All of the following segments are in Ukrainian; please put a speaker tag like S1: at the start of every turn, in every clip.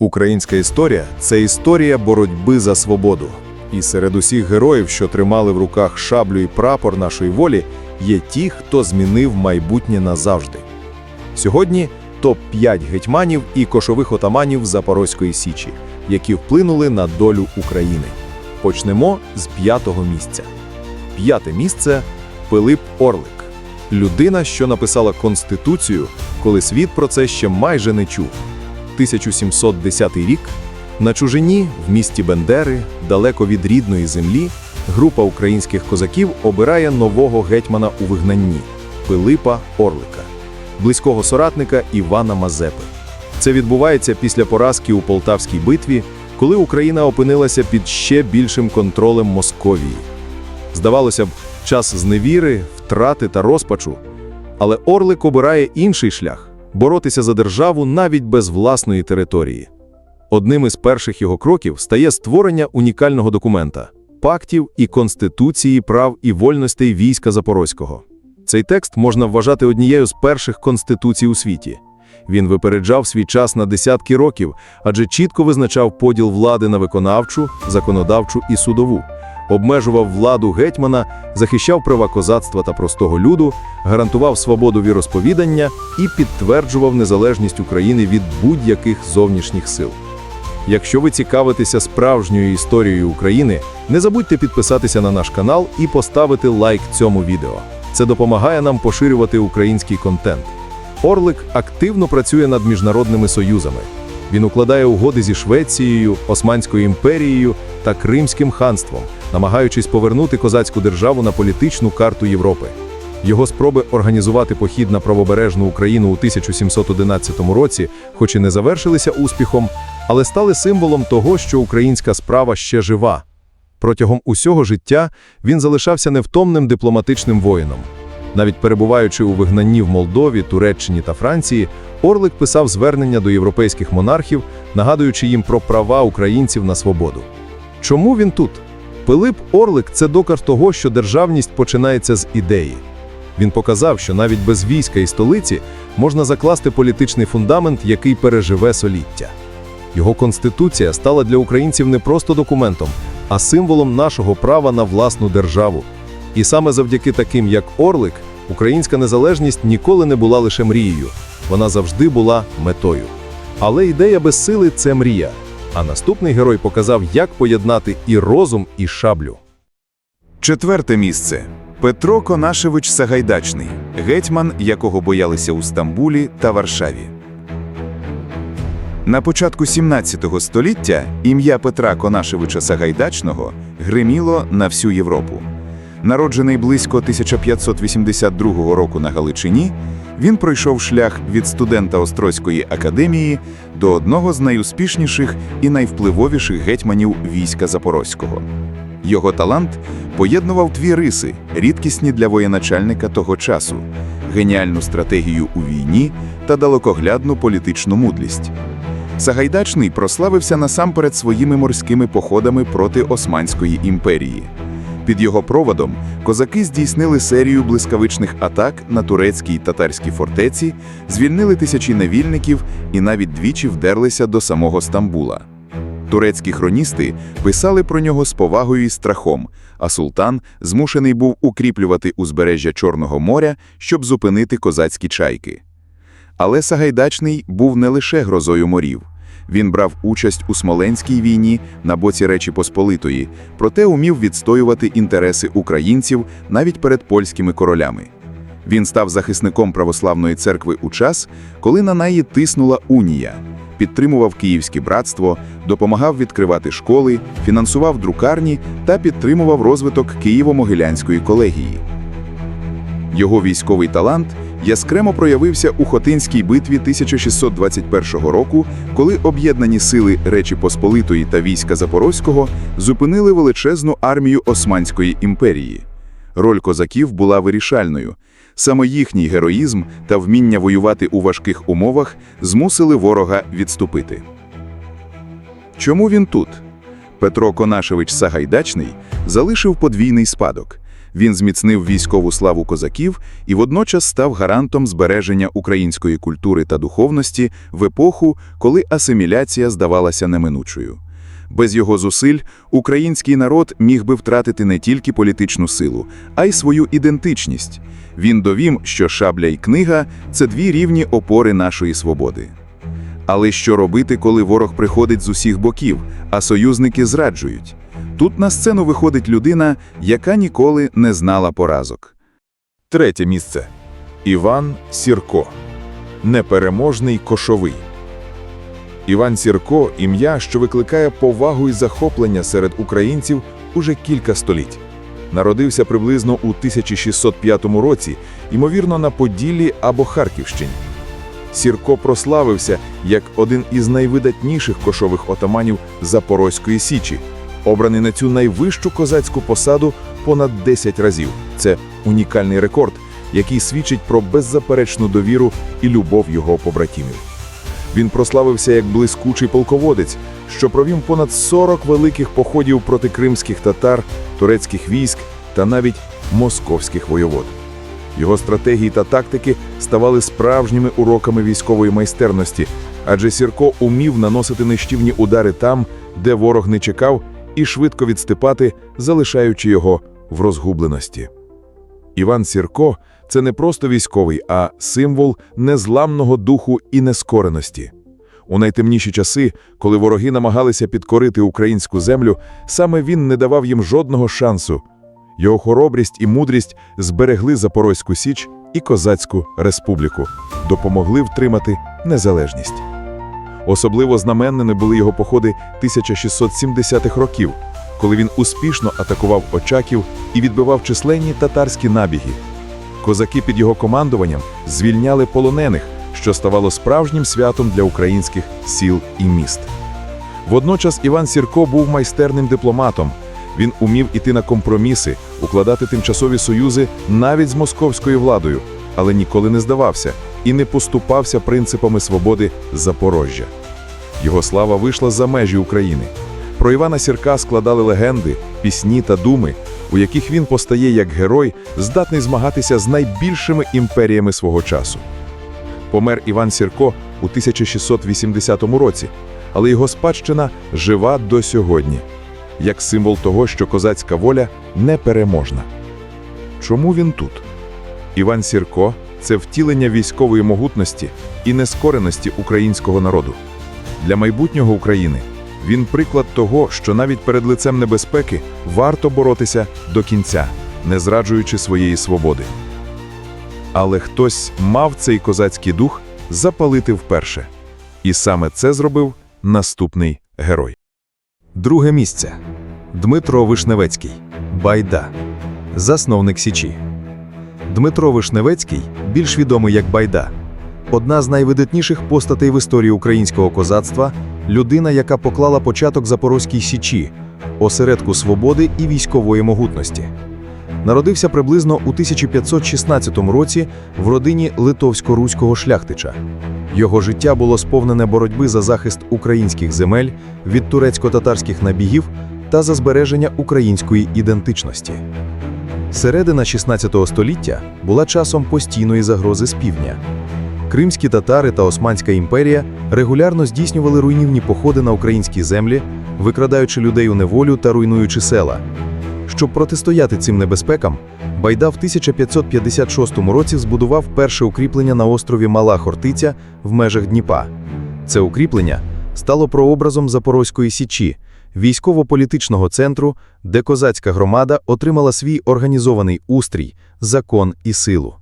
S1: Українська історія це історія боротьби за свободу. І серед усіх героїв, що тримали в руках шаблю і прапор нашої волі, є ті, хто змінив майбутнє назавжди. Сьогодні топ-5 гетьманів і кошових отаманів Запорозької Січі, які вплинули на долю України. Почнемо з п'ятого місця. П'яте місце Пилип Орлик. Людина, що написала Конституцію, коли світ про це ще майже не чув. 1710 рік на чужині в місті Бендери, далеко від рідної землі, група українських козаків обирає нового гетьмана у вигнанні Пилипа Орлика, близького соратника Івана Мазепи. Це відбувається після поразки у Полтавській битві, коли Україна опинилася під ще більшим контролем Московії. Здавалося б, час зневіри, втрати та розпачу. Але Орлик обирає інший шлях боротися за державу навіть без власної території. Одним із перших його кроків стає створення унікального документа пактів і конституції прав і вольностей війська Запорозького. Цей текст можна вважати однією з перших конституцій у світі. Він випереджав свій час на десятки років, адже чітко визначав поділ влади на виконавчу, законодавчу і судову, обмежував владу гетьмана, захищав права козацтва та простого люду, гарантував свободу віросповідання і підтверджував незалежність України від будь-яких зовнішніх сил. Якщо ви цікавитеся справжньою історією України, не забудьте підписатися на наш канал і поставити лайк цьому відео. Це допомагає нам поширювати український контент. Орлик активно працює над міжнародними союзами. Він укладає угоди зі Швецією, Османською імперією та Кримським ханством, намагаючись повернути козацьку державу на політичну карту Європи. Його спроби організувати похід на правобережну Україну у 1711 році, хоч і не завершилися успіхом, але стали символом того, що українська справа ще жива. Протягом усього життя він залишався невтомним дипломатичним воїном. Навіть перебуваючи у вигнанні в Молдові, Туреччині та Франції, Орлик писав звернення до європейських монархів, нагадуючи їм про права українців на свободу. Чому він тут? Пилип Орлик це доказ того, що державність починається з ідеї. Він показав, що навіть без війська і столиці можна закласти політичний фундамент, який переживе соліття. Його конституція стала для українців не просто документом, а символом нашого права на власну державу. І саме завдяки таким, як Орлик, українська незалежність ніколи не була лише мрією, вона завжди була метою. Але ідея без сили це мрія. А наступний герой показав, як поєднати і розум, і шаблю.
S2: Четверте місце. Петро Конашевич Сагайдачний, гетьман, якого боялися у Стамбулі та Варшаві. На початку 17 століття ім'я Петра Конашевича Сагайдачного гриміло на всю Європу. Народжений близько 1582 року на Галичині, він пройшов шлях від студента Острозької академії до одного з найуспішніших і найвпливовіших гетьманів війська Запорозького. Його талант поєднував дві риси, рідкісні для воєначальника того часу: геніальну стратегію у війні та далекоглядну політичну мудрість. Сагайдачний прославився насамперед своїми морськими походами проти Османської імперії. Під його проводом козаки здійснили серію блискавичних атак на турецькій й татарській фортеці, звільнили тисячі невільників і навіть двічі вдерлися до самого Стамбула. Турецькі хроністи писали про нього з повагою і страхом, а султан змушений був укріплювати узбережжя Чорного моря, щоб зупинити козацькі чайки. Але Сагайдачний був не лише грозою морів. Він брав участь у Смоленській війні на боці Речі Посполитої, проте умів відстоювати інтереси українців навіть перед польськими королями. Він став захисником православної церкви у час, коли на неї тиснула унія, підтримував Київське братство, допомагав відкривати школи, фінансував друкарні та підтримував розвиток Києво-Могилянської колегії. Його військовий талант яскремо проявився у Хотинській битві 1621 року, коли об'єднані сили Речі Посполитої та війська Запорозького зупинили величезну армію Османської імперії. Роль козаків була вирішальною. Саме їхній героїзм та вміння воювати у важких умовах змусили ворога відступити. Чому він тут? Петро Конашевич Сагайдачний залишив подвійний спадок. Він зміцнив військову славу козаків і водночас став гарантом збереження української культури та духовності в епоху, коли асиміляція здавалася неминучою. Без його зусиль український народ міг би втратити не тільки політичну силу, а й свою ідентичність. Він довів, що шабля і книга це дві рівні опори нашої свободи. Але що робити, коли ворог приходить з усіх боків, а союзники зраджують? Тут на сцену виходить людина, яка ніколи не знала поразок.
S1: Третє місце. Іван Сірко. Непереможний кошовий. Іван Сірко – ім'я, що викликає повагу і захоплення серед українців уже кілька століть. Народився приблизно у 1605 році, ймовірно, на Поділлі або Харківщині. Сірко прославився як один із найвидатніших кошових отаманів Запорозької Січі, обраний на цю найвищу козацьку посаду понад 10 разів. Це унікальний рекорд, який свідчить про беззаперечну довіру і любов його побратимів. Він прославився як блискучий полководець, що провів понад 40 великих походів проти кримських татар, турецьких військ та навіть московських воєвод. Його стратегії та тактики ставали справжніми уроками військової майстерності, адже Сірко умів наносити нищівні удари там, де ворог не чекав, і швидко відступати, залишаючи його в розгубленості. Іван Сірко це не просто військовий, а символ незламного духу і нескореності. У найтемніші часи, коли вороги намагалися підкорити українську землю, саме він не давав їм жодного шансу. Його хоробрість і мудрість зберегли Запорозьку Січ і Козацьку республіку, допомогли втримати незалежність. Особливо знаменними були його походи 1670-х років, коли він успішно атакував Очаків і відбивав численні татарські набіги. Козаки під його командуванням звільняли полонених, що ставало справжнім святом для українських сіл і міст. Водночас Іван Сірко був майстерним дипломатом. Він умів іти на компроміси, укладати тимчасові союзи навіть з московською владою, але ніколи не здавався і не поступався принципами свободи Запорожжя. Його слава вийшла за межі України. Про Івана Сірка складали легенди, пісні та думи, у яких він постає як герой, здатний змагатися з найбільшими імперіями свого часу. Помер Іван Сірко у 1680 році, але його спадщина жива до сьогодні, як символ того, що козацька воля непереможна. Чому він тут? Іван Сірко це втілення військової могутності і нескореності українського народу. Для майбутнього України він приклад того, що навіть перед лицем небезпеки варто боротися до кінця, не зраджуючи своєї свободи. Але хтось мав цей козацький дух запалити вперше. І саме це зробив наступний герой. Друге місце. Дмитро Вишневецький. Байда. Засновник Січі. Дмитро Вишневецький, більш відомий як Байда, одна з найвидатніших постатей в історії українського козацтва, людина, яка поклала початок Запорозькій Січі, осередку свободи і військової могутності. Народився приблизно у 1516 році в родині литовсько-руського шляхтича. Його життя було сповнене боротьби за захист українських земель від турецько-татарських набігів та за збереження української ідентичності. Середина 16 століття була часом постійної загрози з півдня. Кримські татари та Османська імперія регулярно здійснювали руйнівні походи на українські землі, викрадаючи людей у неволю та руйнуючи села. Щоб протистояти цим небезпекам, Байда в 1556 році збудував перше укріплення на острові Мала Хортиця в межах Дніпа. Це укріплення стало прообразом Запорозької Січі, військово-політичного центру, де козацька громада отримала свій організований устрій, закон і силу.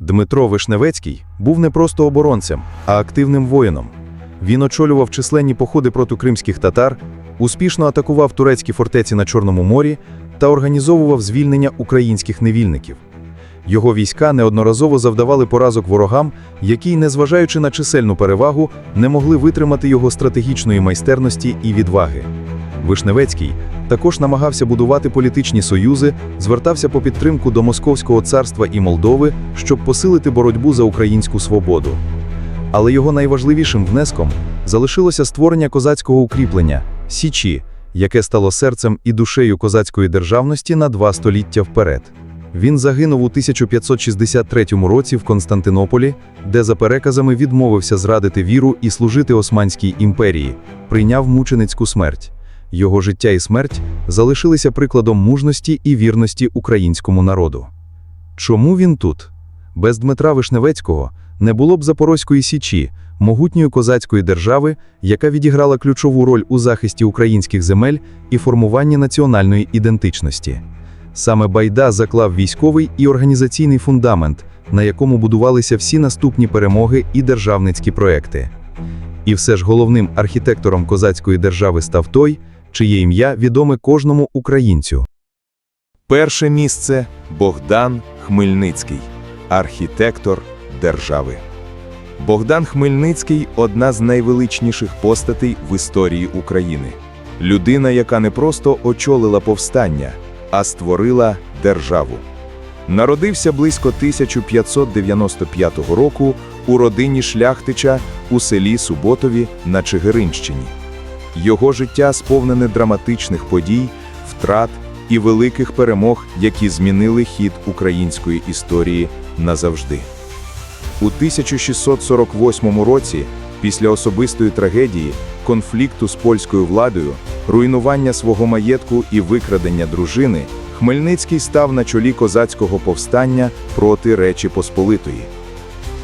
S1: Дмитро Вишневецький був не просто оборонцем, а активним воїном. Він очолював численні походи проти кримських татар, успішно атакував турецькі фортеці на Чорному морі та організовував звільнення українських невільників. Його війська неодноразово завдавали поразок ворогам, які, незважаючи на чисельну перевагу, не могли витримати його стратегічної майстерності і відваги. Вишневецький також намагався будувати політичні союзи, звертався по підтримку до Московського царства і Молдови, щоб посилити боротьбу за українську свободу. Але його найважливішим внеском залишилося створення козацького укріплення Січі,
S3: яке стало серцем і душею козацької державності на два століття вперед. Він загинув у 1563 році в Константинополі, де за переказами відмовився зрадити віру і служити Османській імперії, прийняв мученицьку смерть. Його життя і смерть залишилися прикладом мужності і вірності українському народу. Чому він тут? Без Дмитра Вишневецького не було б Запорозької січі, могутньої козацької держави, яка відіграла ключову роль у захисті українських земель і формуванні національної ідентичності. Саме Байда заклав військовий і організаційний фундамент, на якому будувалися всі наступні перемоги і державницькі проекти. І все ж головним архітектором козацької держави став той, чиє ім'я відоме кожному українцю.
S2: Перше місце Богдан Хмельницький, архітектор держави. Богдан Хмельницький одна з найвеличніших постатей в історії України. Людина, яка не просто очолила повстання, а створила державу. Народився близько 1595 року у родині шляхтича у селі Суботові на Чигиринщині. Його життя сповнене драматичних подій, втрат і великих перемог, які змінили хід української історії назавжди. У 1648 році, після особистої трагедії, конфлікту з польською владою, руйнування свого маєтку і викрадення дружини, Хмельницький став на чолі козацького повстання проти Речі Посполитої.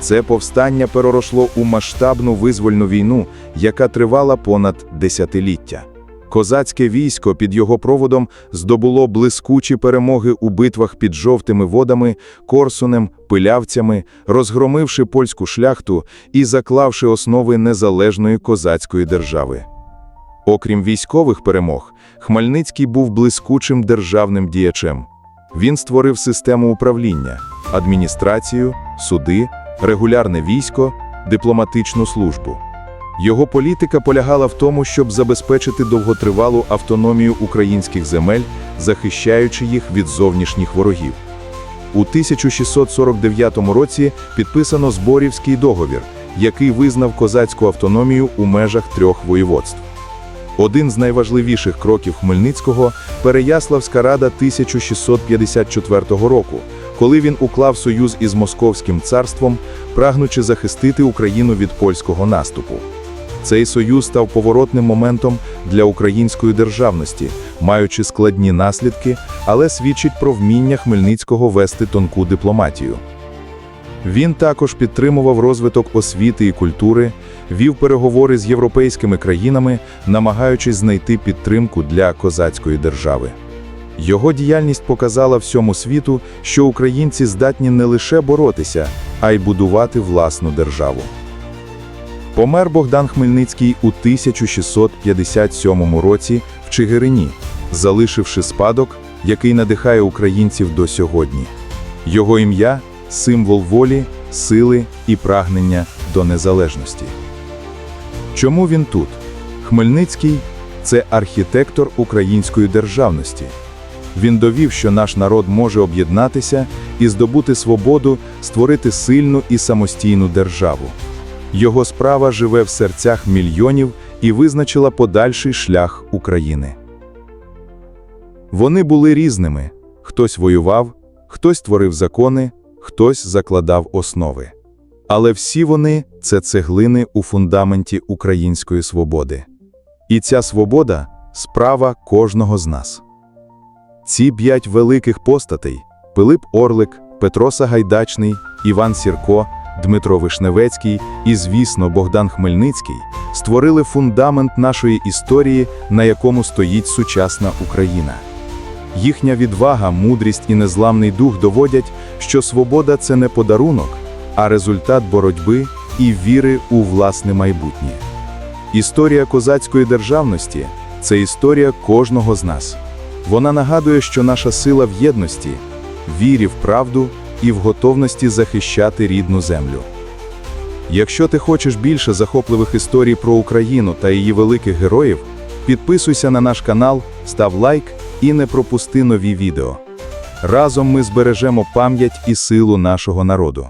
S2: Це повстання переросло у масштабну визвольну війну, яка тривала понад десятиліття. Козацьке військо під його проводом здобуло блискучі перемоги у битвах під жовтими водами, Корсунем, Пилявцями, розгромивши польську шляхту і заклавши основи незалежної козацької держави. Окрім військових перемог, Хмельницький був блискучим державним діячем. Він створив систему управління, адміністрацію, суди, регулярне військо, дипломатичну службу. Його політика полягала в тому, щоб забезпечити довготривалу автономію українських земель, захищаючи їх від зовнішніх ворогів. У 1649 році підписано Зборівський договір, який визнав козацьку автономію у межах трьох воєводств. Один з найважливіших кроків Хмельницького – Переяславська рада 1654 року, коли він уклав союз із Московським царством, прагнучи захистити Україну від польського наступу. Цей союз став поворотним моментом для української державності, маючи складні наслідки, але свідчить про вміння Хмельницького вести тонку дипломатію. Він також підтримував розвиток освіти і культури, вів переговори з європейськими країнами, намагаючись знайти підтримку для козацької держави. Його діяльність показала всьому світу, що українці здатні не лише боротися, а й будувати власну державу. Помер Богдан Хмельницький у 1657 році в Чигирині, залишивши спадок, який надихає українців до сьогодні. Його ім'я символ волі, сили і прагнення до незалежності. Чому він тут? Хмельницький це архітектор української державності. Він довів, що наш народ може об'єднатися і здобути свободу, створити сильну і самостійну державу. Його справа живе в серцях мільйонів і визначила подальший шлях України. Вони були різними: хтось воював, хтось творив закони, хтось закладав основи. Але всі вони це цеглини у фундаменті української свободи. І ця свобода справа кожного з нас. Ці п'ять великих постатей Пилип Орлик, Петро Сагайдачний, Іван Сірко, Дмитро Вишневецький і, звісно, Богдан Хмельницький створили фундамент нашої історії, на якому стоїть сучасна Україна. Їхня відвага, мудрість і незламний дух доводять, що свобода це не подарунок, а результат боротьби і віри у власне майбутнє. Історія козацької державності це історія кожного з нас. Вона нагадує, що наша сила в єдності, вірі в правду і в готовності захищати рідну землю. Якщо ти хочеш більше захопливих історій про Україну та її великих героїв, підписуйся на наш канал, став лайк і не пропусти нові відео. Разом ми збережемо пам'ять і силу нашого народу.